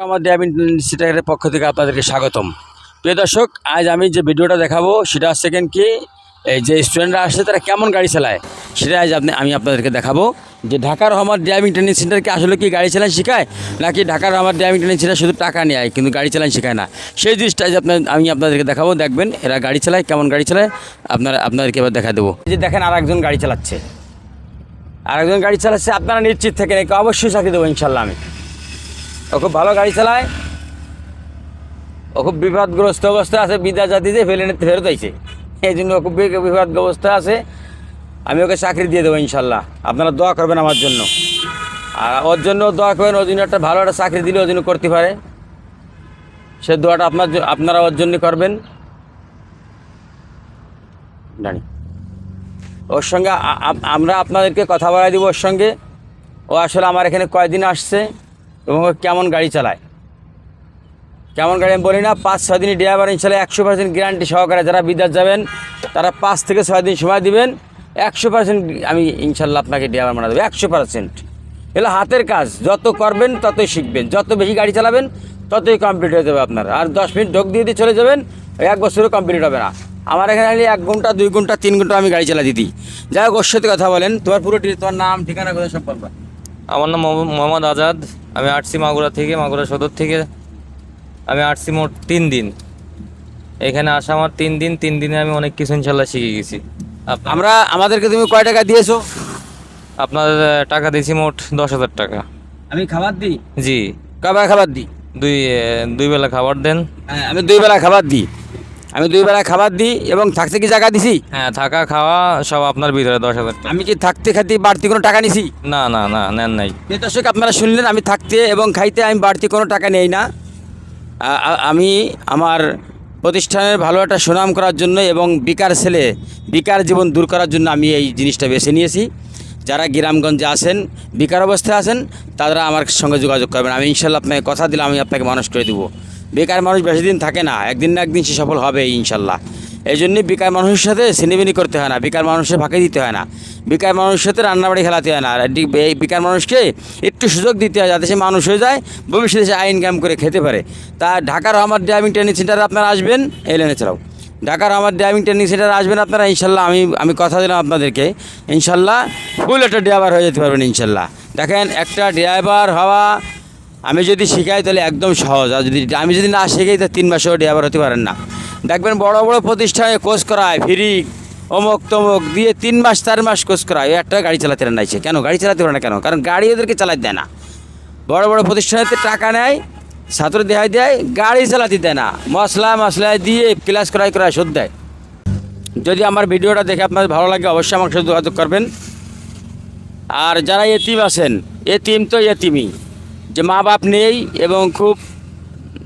আমার ড্যাবিন্টন সিটারের পক্ষ থেকে আপনাদেরকে স্বাগতম। প্রিয় দর্শক, আজ আমি যে ভিডিওটা দেখাবো, সেটা হচ্ছে কেন কি, এই যে স্টুডেন্টরা আসছে, তারা কেমন গাড়ি চালায়, সেটা আজ আপনি আমি আপনাদেরকে দেখাবো। যে ঢাকার রহমান ড্রাইভিং ট্রেনিং সেন্টারকে আসলে কি গাড়ি চালান শেখায়, নাকি ঢাকার রহমান ড্রাইভিং ট্রেনিং সেন্টার শুধু টাকা নেয় কিন্তু গাড়ি চালান শেখায় না? সেই জিনিসটা আজ আপনার আমি আপনাদেরকে দেখাবো। দেখবেন, এরা গাড়ি চালায়, কেমন গাড়ি চালায়, আপনারা আপনাদেরকে এবার দেখা দেবো। যে দেখেন আর একজন গাড়ি চালাচ্ছে। আর একজন গাড়ি চালাচ্ছে, আপনারা নিশ্চিত থাকেন, একে অবশ্যই চাকরি দেবো ইনশাল্লাহ আমি। ও খুব ভালো গাড়ি চালায়। ও খুব বিপদগ্রস্ত অবস্থা আছে, বিদ্যা জাতিতে ফেলে নিতে ফেরত আইছে। এই জন্য ও খুব বিপদগ্রস্ত আছে। আমি ওকে চাকরি দিয়ে দেবো ইনশাল্লাহ। আপনারা দোয়া করবেন আমার জন্য। আর ওর জন্য দোয়া করবেন, ওর জন্য একটা ভালো একটা চাকরি দিলে ওর জন্য করতে পারে। সে দোয়াটা আপনার আপনারা ওর জন্য করবেন। জানি। ওর সঙ্গে আমরা আপনাদেরকে কথা বলা দিব ওর সঙ্গে। ও আসলে আমার এখানে কয়দিন আসছে? এবং কেমন গাড়ি চালায়? কেমন গাড়ি আমি বলি না, পাঁচ, ছয় দিনই ড্রাইভার ইনশাল্লাহ একশো পার্সেন্ট গ্যারান্টি সহকারে যারা বিদেশ যাবেন, তারা পাঁচ থেকে ছয় দিন সময় দিবেন, একশো পার্সেন্ট আমি ইনশাল্লাহ আপনাকে ড্রাইভার বানা দেবো, একশো পার্সেন্ট এগুলো হাতের কাজ, যত করবেন ততই শিখবেন, যত বেশি গাড়ি চালাবেন ততই কমপ্লিট হয়ে যাবে আপনার। আর দশ মিনিট ঢোক দিয়ে দিয়ে চলে যাবেন, এক বছরও কমপ্লিট হবে না। আমার এখানে আলি এক ঘণ্টা, দুই ঘণ্টা, তিন ঘণ্টা আমি গাড়ি চালা দিই। যাই হোক, ওর সাথে কথা বলেন, তোমার পুরো তোমার নাম, ঠিকানা, কোথায় সব বলবা। আমার নাম মোহাম্মদ- আজাদ। আমি আসছি মাগুরা থেকে মাগুরা সদর থেকে। আমি আসছি মোট তিন দিন। এখানে আসা আমার তিন দিন। তিন দিনে আমি অনেক কিছু ইনশাল্লাহ শিখে গেছি। আমরা আমাদেরকে তুমি কয় টাকা দিয়েছ? আপনার টাকা দিয়েছি মোট দশ হাজার টাকা। আমি খাবার দিই? জি। কবার খাবার দিই? দুই দুই বেলা খাবার দেন। হ্যাঁ আমি দুই বেলা খাবার দিই। আমি দুই বেলা খাবার দিই এবং থাকতে কি জায়গা দিছি? হ্যাঁ থাকা খাওয়া সব আপনার ভিতরে দশ হাজার আমি কি থাকতে খাইতে বাড়তি কোনো টাকা নিছি? না না না নেন নাই। দর্শক আপনারা শুনলেন আমি থাকতে এবং খাইতে আমি বাড়তি কোনো টাকা নেই না। আমি আমার প্রতিষ্ঠানের ভালো একটা সুনাম করার জন্য এবং বেকার ছেলে বেকার জীবন দূর করার জন্য আমি এই জিনিসটা বেছে নিয়েছি। যারা গ্রামগঞ্জে আছেন বেকার অবস্থায় আছেন তারা আমার সঙ্গে যোগাযোগ করবেন। আমি ইনশাল্লাহ আপনাকে কথা দিলাম আমি আপনাকে মানুষ করে দেবো। বেকার মানুষ বেশি দিন থাকে না, একদিন না একদিন সে সফল হবে ইনশাল্লাহ। এই জন্যই বেকার মানুষের সাথে সিনেমিনি করতে হয় না, বেকার মানুষের ফাঁকে দিতে হয় না। বেকার মানুষের সাথে রান্নাবাড়ি খেলাতে হয় না এই বেকার মানুষকে একটু সুযোগ দিতে হয় যাতে সে মানুষ হয়ে যায়, ভবিষ্যতে সে আইন ইনকাম করে খেতে পারে। তা ঢাকার আমার ড্রাইভিং ট্রেনিং সেন্টারে আপনারা আসবেন, এই লেনে চালাও। ঢাকার আমার ড্রাইভিং ট্রেনিং সেন্টারে আসবেন আপনারা, ইনশাল্লাহ আমি আমি কথা দিলাম আপনাদেরকে। ইনশাল্লাহ ফুল একটা ড্রাইভার হয়ে যেতে পারবেন ইনশাল্লাহ। দেখেন একটা ড্রাইভার হওয়া আমি যদি শিখাই তাহলে একদম সহজ। আর যদি আমি যদি না শিখাই, তাহলে তিন মাসেও ড্রাইভার হতে পারেন না। দেখবেন বড় বড় প্রতিষ্ঠানে কোর্স করায়, ফ্রি, অমুক তমুক, দিয়ে তিন মাস, চার মাস কোর্স করায়। একটা গাড়ি চালাতে নাইছে কেন? গাড়ি চালাতে পারে না কেন? কারণ গাড়ি ওদেরকে চালাতে দেয় না। বড় বড় প্রতিষ্ঠানেতে টাকা নেয়, ছাত্র দেহাই দেয়, গাড়ি চালাতে দেয় না। মশলা মশলা দিয়ে ক্লাস করাই করায় শোধ দেয়। যদি আমার ভিডিওটা দেখে আপনার ভালো লাগে, অবশ্যই আমার সাথে যোগাযোগ করবেন। আর যারা এতিম আছেন, এতিম তো এতিমই। যে মা বাপ নেই এবং খুব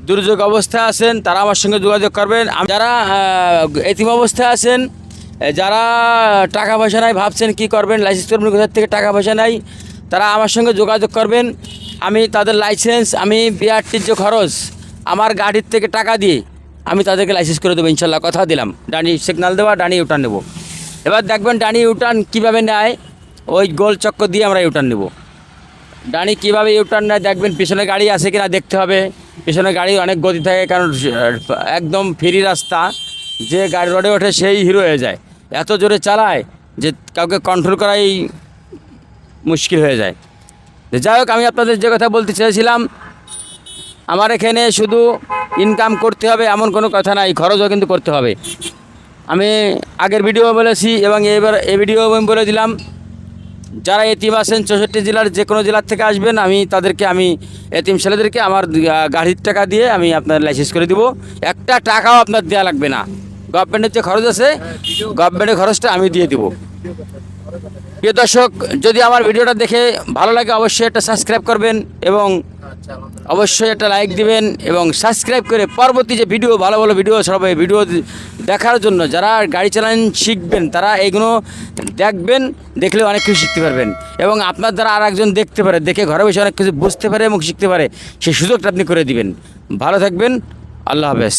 দুর্যোগ অবস্থায় আছেন, তারা আমার সঙ্গে যোগাযোগ করবেন। যারা এতিম অবস্থায় আছেন যারা টাকা পয়সা নাই, ভাবছেন কি করবেন, লাইসেন্স করবেন কোথার থেকে টাকা পয়সা নাই, তারা আমার সঙ্গে যোগাযোগ করবেন। আমি তাদের লাইসেন্স, আমি বিআরটির যে খরচ, আমার গাড়ির থেকে টাকা দিয়ে আমি তাদেরকে লাইসেন্স করে দেবো, ইনশাল্লাহ, কথা দিলাম। ডানি সিগনাল দেওয়া, ডানি ইউটার্ন নেব। এবার দেখবেন, ডানি ইউটার্ন কীভাবে নেয়, ওই গোল চক্কর দিয়ে আমরা ইউটার্ন নেব। ডানি কীভাবে ইউটার্ন নেয় দেখবেন, পিছনে গাড়ি আছে কিনা দেখতে হবে। পিছনে গাড়ি অনেক গতি থাকে, কারণ একদম ফ্রি রাস্তা। যে গাড়ি রোডে ওঠে সেই হিরো হয়ে যায়। এত জোরে চালায় যে কাউকে কন্ট্রোল করাই মুশকিল হয়ে যায়। যাই হোক, আমি আপনাদের যে কথা বলতে চেয়েছিলাম, আমার এখানে শুধু ইনকাম করতে হবে এমন কোনো কথা নাই, খরচও কিন্তু করতে হবে। আমি আগের ভিডিও বলেছি এবং এবার এই ভিডিও আমি বলে দিলাম যারা এতিম আসেন চৌষট্টি জেলার যে কোনো জেলার থেকে আসবেন, আমি তাদেরকে, আমি এতিম ছেলেদেরকে আমার গাড়ির টাকা দিয়ে আমি আপনার লাইসেন্স করে দিব। একটা টাকাও আপনার দেওয়া লাগবে না। গভর্নমেন্টের যে খরচ আছে গভর্নমেন্টের খরচটা আমি দিয়ে দিব। প্রিয় দর্শক, যদি আমার ভিডিওটা দেখে ভালো লাগে, অবশ্যই একটা সাবস্ক্রাইব করবেন এবং অবশ্যই একটা লাইক দিবেন এবং সাবস্ক্রাইব করে পরবর্তী যে ভিডিও ভালো ভালো ভিডিও সবাই ভিডিও দেখার জন্য যারা গাড়ি চালান শিখবেন, তারা এগুলো দেখবেন, দেখলে অনেক কিছু শিখতে পারবেন। এবং আপনার দ্বারা আর একজন দেখতে পারে, দেখে ঘরে বসে অনেক কিছু বুঝতে পারে এবং শিখতে পারে, সেই সুযোগটা আপনি করে দিবেন। ভালো থাকবেন, আল্লাহ হাফেজ।